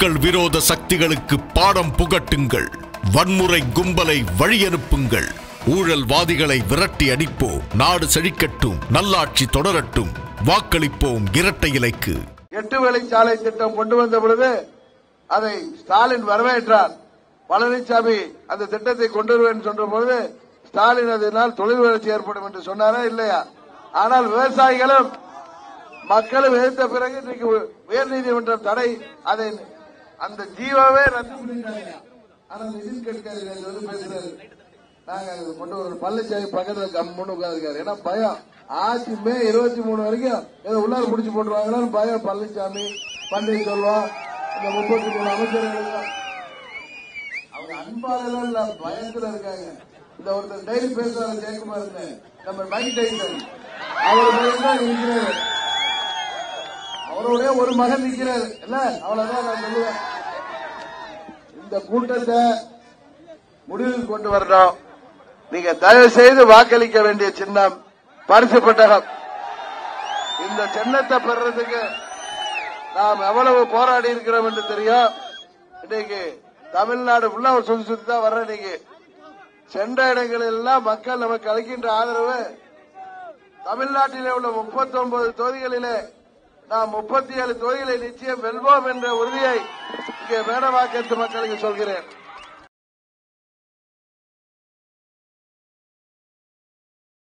மக்கள் விரோத சக்திகளுக்கு பாடம் புகட்டுங்கள். வன்முறை கும்பலை வழியனுப்புங்கள். ஊழல்வாதிகளை விரட்டி அடிப்போம். நாடு செழிக்கட்டும். நல்லாட்சி தொடரட்டும். வாக்களிப்போம் இரட்டை இலைக்கு. எட்டு வழிச்சாலை திட்டம் கொண்டு வந்த பொழுது அதை ஸ்டாலின் வரவேற்றார். பழனிசாமி அந்த திட்டத்தை கொண்டு வருவேன் சொன்ன பொழுது ஸ்டாலின் அதனால் தொழில் வளர்ச்சி ஏற்படும் என்று சொன்னாரா இல்லையா? ஆனால் விவசாயிகளும் மக்களும் எதிர்த்த பிறகு இன்றைக்கு உயர்நீதிமன்றம் தடை அதை அந்த ஜீவாவே ரத்து பண்ணிட்டாங்க. ஆனா நிதின் கட்கரி நேத்து வந்து பேசுறாரு. நாங்க கொண்டு வர பழனிசாமி பக்கத்துல கம்முன்னு உட்காந்துருக்காரு ஏன்னா பயம். ஆட்சி மே இருபத்தி மூணு வரைக்கும் ஏதோ உள்ளார பிடிச்சி போட்டுருவாங்களான்னு பயம். பழனிசாமி பன்னீர்செல்வம் இந்த முப்பத்தி மூணு அமைச்சர்கள் அவங்க அன்பாளர்கள் இல்ல பயத்துல இருக்காங்க. இந்த ஒருத்தர் டெய்லி பேசுறாரு ஜெயக்குமார் நம்ம மைக் டைசன் அவர் இருக்கிறாரு. அவருடைய ஒரு மகன் நிற்கிறார் இல்ல அவ்வளவுதான் நான் சொல்லுவேன். இந்த கூட்டத்தை முடிவுக்கு கொண்டு வரணும் நீங்க தயவு செய்து வாக்களிக்க வேண்டிய சின்னம் பரிசு பெட்டகம். இந்த சின்னத்தை பெறதுக்கு நாம் எவ்வளவு போராடி இருக்கிறோம் என்று தெரியும். இன்னைக்கு தமிழ்நாடு ஃபுல்லா ஒரு சுத்தி சுத்தி தான் வர்ற இன்னைக்கு. சென்ற இடங்களெல்லாம் மக்கள் நமக்கு அளிக்கின்ற ஆதரவு தமிழ்நாட்டிலே உள்ள 39 தொகுதிகளிலே நாம் முப்பத்தி ஏழு தொகுதிகளை நிச்சயம் வெல்வோம் என்ற உறுதியை இங்கே மேடவாக்கத்து மக்களுக்கு சொல்கிறேன்.